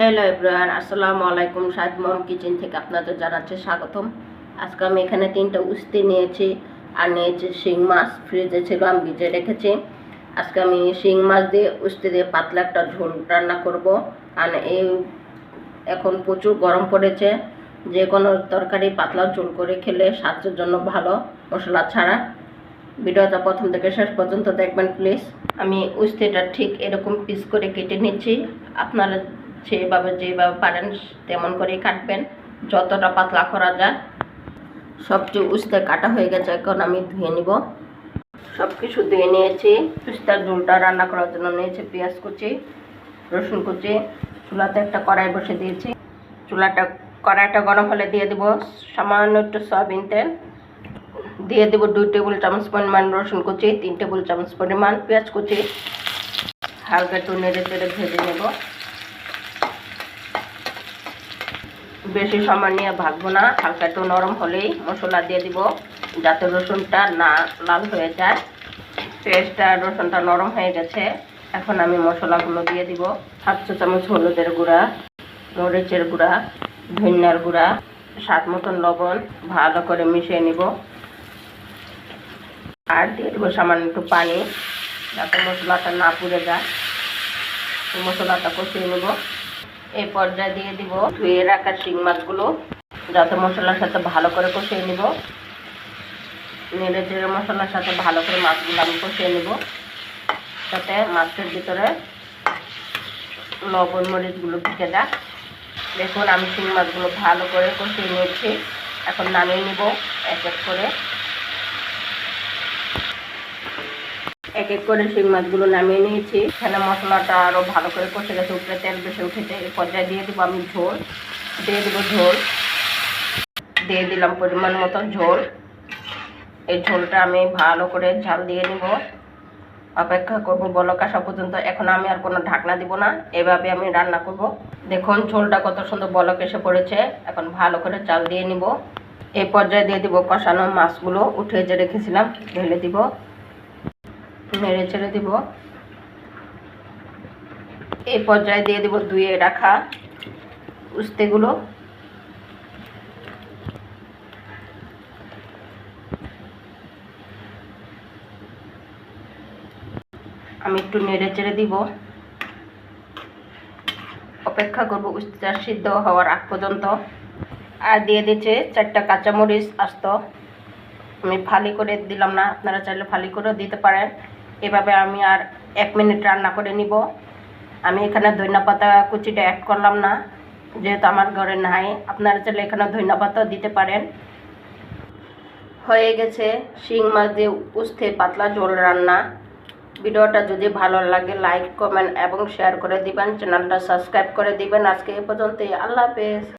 Hello everyone, আসসালামু আলাইকুম সাদ মম kitchen থেকে আপনাদের জানাচ্ছি স্বাগতম। আজকে আমি এখানে তিনটা উস্তি নিয়েছি আর নিয়েছি শিং মাছ, ফ্রিজে ছিল, আমি ভিজে রেখেছি। আজকে আমি শিং মাছ দিয়ে, উস্তি দিয়ে পাতলা একটা ঝোল রান্না করব। আর এই এখন প্রচুর গরম পড়েছে, যে কোনো তরকারি পাতলা ঝোল করে খেলে স্বাস্থ্যের জন্য ভালো, মশলা ছাড়া। ভিডিওটা প্রথম থেকে শেষ পর্যন্ত দেখবেন, প্লিজ। আমি উস্তিটা ঠিক এরকম পিস করে কেটে নিচ্ছি। আপনারা যেভাবে যেভাবে পারেন তেমন করেই কাটবেন। যতটা পাতলা করা যায়। সবচেয়ে উস্তে কাটা হয়ে গেছে, এখন আমি ধুয়ে নিব। সব কিছু ধুয়ে নিয়েছি। উস্তার ঝোলটা রান্না করার জন্য নিয়েছি পেঁয়াজ কুচি, রসুন কুচি। চুলাতে একটা কড়াই বসে দিয়েছি। চুলাটা, কড়াইটা গরম হলে দিয়ে দেবো সামান্য একটু সয়াবিন তেল। দিয়ে দেবো দুই টেবিল চামচ পরিমাণ রসুন কুচি, তিন টেবিল চামচ পরিমাণ পেঁয়াজ কুচি। হালকা একটু নেড়ে চেড়ে ভেজে নেব। বেশি সময় নিয়ে ভাজবো না, হালকা একটু নরম হলেই মশলা দিয়ে দিব, যাতে রসুনটা না লাল হয়ে যায়। পেঁয়াজটা রসুনটা নরম হয়ে গেছে, এখন আমি মশলাগুলো দিয়ে দিব। হাফ চা চামচ হলুদের গুঁড়া, মরিচের গুঁড়া, ধনিয়ার গুঁড়া, স্বাদ মতন লবণ, ভালো করে মিশিয়ে নিব। আর দিয়ে দেবো সামান্য একটু পানি, যাতে মশলাটা না পুড়ে যায়। মশলাটা কষিয়ে নেব। এই পর্যায়ে দিয়ে দিব ধুয়ে রাখা শিং মাছগুলো। যাতে মশলার সাথে ভালো করে কষিয়ে নিব। নেড়ে চেড়ে মশলার সাথে ভালো করে মাছগুলো আমি কষিয়ে নেব। যাতে মাছের ভিতরে লবণ, মরিচগুলো ঢুকে যায় দেখুন, আমি শিং মাছগুলো ভালো করে কষিয়ে নিয়েছি। এখন নামিয়ে নিব, এক এক করে। এক এক করে শিং মাছগুলো নামিয়ে নিয়েছি। এখানে মশলাটা আরও ভালো করে কষে গেছে, উপরে তেল বেশি উঠেছে। এই পর্যায়ে দিয়ে দেবো আমি ঝোল। দিয়ে দেবো ঝোল। দিয়ে দিলাম পরিমাণ মতো ঝোল। এই ঝোলটা আমি ভালো করে ঝাল দিয়ে নিব। অপেক্ষা করব বলক আসা পর্যন্ত। এখন আমি আর কোনো ঢাকনা দিব না। এভাবে আমি রান্না করব। দেখুন, ঝোলটা কত সুন্দর বলক এসে পড়েছে। এখন ভালো করে চাল দিয়ে নিব। এই পর্যায়ে দিয়ে দিব কষানো মাছগুলো। উঠে যে রেখেছিলাম, ঢেলে দিব। নেড়ে ছেড়ে দিব। এই পর্যায়ে দিয়ে দিব ধুয়ে রাখা উস্তেগুলো। আমি একটু নেড়ে চেড়ে দিব। অপেক্ষা করব উস্তেটা সিদ্ধ হওয়ার আগ পর্যন্ত। আর দিয়ে দিচ্ছে চারটা কাঁচামরিচ আস্ত। আমি ফালি করে দিলাম না, আপনারা চাইলে ফালি করেও দিতে পারেন। এভাবে আমি আর এক মিনিট রান্না করে নিব। আমি এখানে ধনিয়া পাতা কুচিটা অ্যাড করলাম না, যেহেতু আমার ঘরে নাই। আপনারা চাইলে এখানে ধনিয়া পাতাও দিতে পারেন। হয়ে গেছে শিং মাছ দিয়ে উস্তে পাতলা ঝোল রান্না। ভিডিওটা যদি ভালো লাগে লাইক কমেন্ট এবং শেয়ার করে দিবেন। চ্যানেলটা সাবস্ক্রাইব করে দিবেন। আজকে এ পর্যন্তই। আল্লাহ হাফেজ।